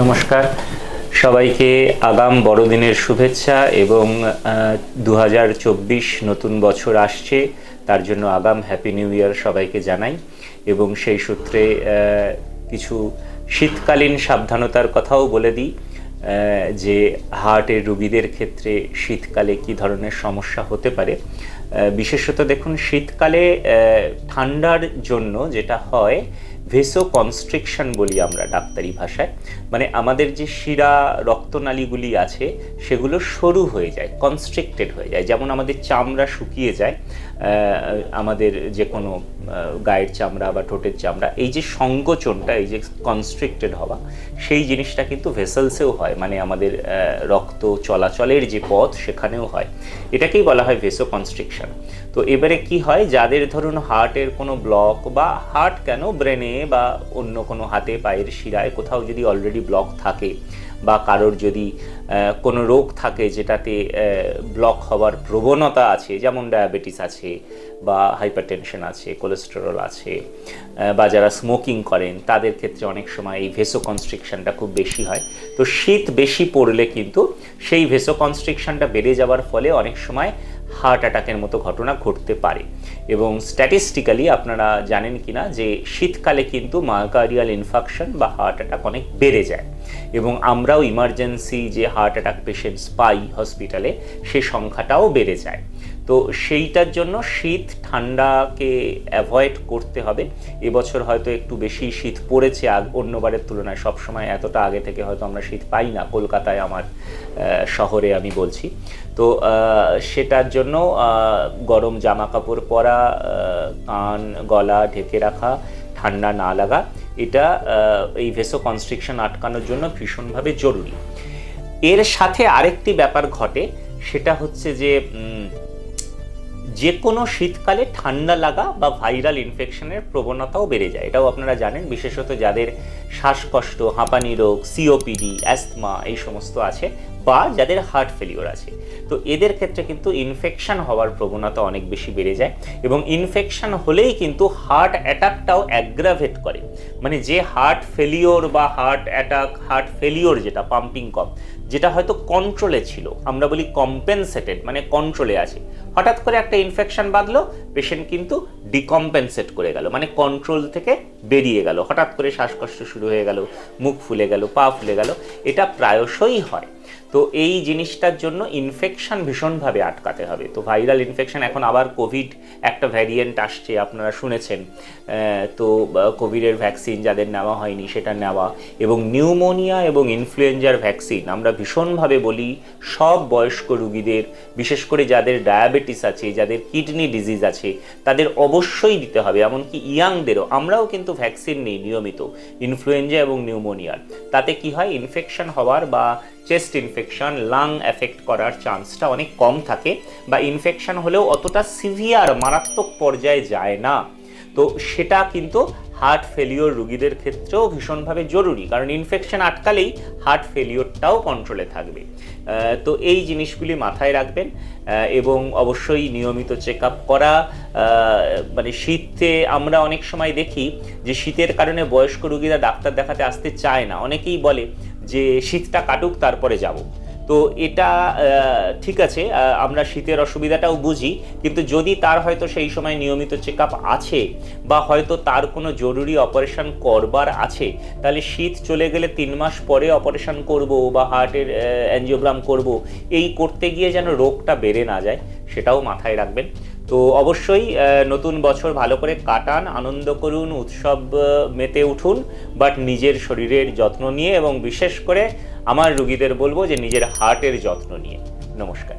নমস্কার। সবাইকে আগাম বড়দিনের শুভেচ্ছা এবং দু হাজার চব্বিশ নতুন বছর আসছে, তার জন্য আগাম হ্যাপি নিউ ইয়ার সবাইকে জানাই এবং সেই সূত্রে কিছু শীতকালীন সাবধানতার কথাও বলে দিই যে হার্টের রুগীদের ক্ষেত্রে শীতকালে কি ধরনের সমস্যা হতে পারে। বিশেষত দেখুন, শীতকালে ঠান্ডার জন্য যেটা হয় ভেসো কনস্ট্রিকশন বলি আমরা ডাক্তারি ভাষায়। মানে আমাদের যে শিরা রক্তনালীগুলি আছে, সেগুলো সরু হয়ে যায় কনস্ট্রিক্টেড হয়ে যায়। যেমন আমাদের চামড়া শুকিয়ে যায় আমাদের যে কোনো গায়ের চামড়া বা ঠোঁটের চামড়া, এই যে সংকোচনটা, এই যে কনস্ট্রিক্টেড হওয়া, সেই জিনিসটা কিন্তু ভেসেলসেও হয়। মানে আমাদের রক্ত চলাচলের যে পথ, সেখানেও হয়। এটাকেই বলা হয় ভেসো কনস্ট্রিকশন তো এবারে কি হয়? যাদের ধরুন হার্টের কোনো ব্লক বা হার্ট কেন ব্রেনে বা অন্য কোনো হাতে পায়ের শিরায় কোথাও যদি অলরেডি ব্লক থাকে বা কারোর যদি কোনো রোগ থাকে যেটাতে ব্লক হওয়ার প্রবণতা আছে, যেমন ডায়াবেটিস আছে বা হাইপারটেনশন আছে কোলেস্টেরল আছে বা যারা স্মোকিং করেন, তাদের ক্ষেত্রে অনেক সময় এই ভেসো কনস্ট্রিকশনটা খুব বেশি হয়। তো শীত বেশি পড়লে কিন্তু সেই ভেসো কনস্ট্রিকশনটা বেড়ে যাওয়ার ফলে অনেক সময় হার্ট অ্যাটাকের মতো ঘটনা ঘটতে পারে। এবং স্ট্যাটিস্টিক্যালি আপনারা জানেন কি না যে শীতকালে কিন্তু মায়োকার্ডিয়াল ইনফাকশন বা হার্ট অ্যাটাক অনেক বেড়ে যায়। এবং আমরাও ইমার্জেন্সি যে হার্ট অ্যাটাক পেশেন্টস পাই হসপিটালে সে সংখ্যাটাও বেড়ে যায়। তো সেইটার জন্য শীত ঠান্ডাকে অ্যাভয়েড করতে হবে। এবছর হয়তো একটু বেশি শীত পড়েছে অন্যবারের তুলনায় সবসময় এতটা আগে থেকে হয়তো আমরা শীত পাই না, কলকাতায় আমার শহরে আমি বলছি। তো সেটার জন্য গরম জামা কাপড় পরা কান, গলা ঢেকে রাখা, ঠান্ডা না লাগা, এটা এই ভেসো কনস্ট্রিকশন আটকানোর জন্য ভীষণভাবে জরুরি। এর সাথে আরেকটি ব্যাপার ঘটে, সেটা হচ্ছে যে যে কোনো শীতকালে ঠান্ডা লাগা বা ভাইরাল ইনফেকশনের প্রবণতাও বেড়ে যায়। এটাও আপনারা জানেন, বিশেষত যাদের শ্বাসকষ্ট, হাঁপানি রোগ সিওপিডি অ্যাস্থমা এই সমস্ত আছে বা যাদের হার্ট ফেলিওর আছে। তো এদের ক্ষেত্রে কিন্তু ইনফেকশন হওয়ার প্রবণতা অনেক বেশি বেড়ে যায় এবং ইনফেকশন হলেই কিন্তু হার্ট অ্যাটাকটাও অ্যাগ্রাভেট করে। মানে যে হার্ট ফেলিওর বা হার্ট অ্যাটাক হার্ট ফেলিওর যেটা পাম্পিং কম যেটা হয়তো কন্ট্রোলে ছিল, আমরা বলি কম্পেনসেটেড মানে কন্ট্রোলে আছে। হঠাৎ করে একটা ইনফেকশন বাঁধলো পেশেন্ট কিন্তু ডিকম্পেনসেট করে গেল মানে কন্ট্রোল থেকে বেরিয়ে গেল। হঠাৎ করে শ্বাসকষ্ট শুরু হয়ে গেল, মুখ ফুলে গেল, পা ফুলে গেল, এটা প্রায়শই হয়। তো এই জিনিসটার জন্য ইনফেকশন ভীষণভাবে আটকাতে হবে। তো ভাইরাল ইনফেকশন এখন আবার কোভিড একটা ভ্যারিয়েন্ট আসছে, আপনারা শুনেছেন। তো কোভিডের ভ্যাকসিন যাদের নেওয়া হয়নি সেটা নেওয়া এবং নিউমোনিয়া এবং ইনফ্লুয়েঞ্জার ভ্যাকসিন আমরা ভীষণভাবে বলি সব বয়স্ক রুগীদের, বিশেষ করে যাদের ডায়াবেটিস আছে, যাদের কিডনি ডিজিজ আছে, তাদের অবশ্যই দিতে হবে। এমনকি ইয়াংদেরও আমরাও কিন্তু ভ্যাকসিন নিই নিয়মিত ইনফ্লুয়েঞ্জা এবং নিউমোনিয়ার তাতে কি হয়? ইনফেকশন হওয়ার বা চেস্ট ইনফেকশন লাং এফেক্ট করার চান্সটা অনেক কম থাকে বা ইনফেকশন হলেও অতটা সিভিয়ার মারাত্মক পর্যায়ে যায় না। তো সেটা কিন্তু হার্ট ফেলিওর রুগীদের ক্ষেত্রেও ভীষণভাবে জরুরি, কারণ ইনফেকশন আটকালেই হার্ট ফেলিওরটাও কন্ট্রোলে থাকবে। তো এই জিনিসগুলি মাথায় রাখবেন এবং অবশ্যই নিয়মিত চেক আপ করা মানে শীতে আমরা অনেক সময় দেখি যে শীতের কারণে বয়স্ক রুগীরা ডাক্তার দেখাতে আসতে চায় না। অনেকেই বলে যে শীতটা কাটুক, তারপরে যাব। তো এটা ঠিক আছে আমরা শীতের অসুবিধাটাও বুঝি, কিন্তু যদি তার হয়তো সেই সময় নিয়মিত চেক আছে, বা হয়তো তার কোনো জরুরি অপারেশন করবার আছে, তাহলে শীত চলে গেলে তিন মাস পরে অপারেশন করব, বা হার্টের অ্যাঞ্জিওগ্রাম করব, এই করতে গিয়ে যেন রোগটা বেড়ে না যায়, সেটাও মাথায় রাখবেন। তো অবশ্যই নতুন বছর ভালো করে কাটান, আনন্দ করুন, উৎসব মেতে উঠুন বাট নিজের শরীরের যত্ন নিয়ে এবং বিশেষ করে আমার রুগীদের বলব যে নিজের হার্টের যত্ন নিয়ে। নমস্কার।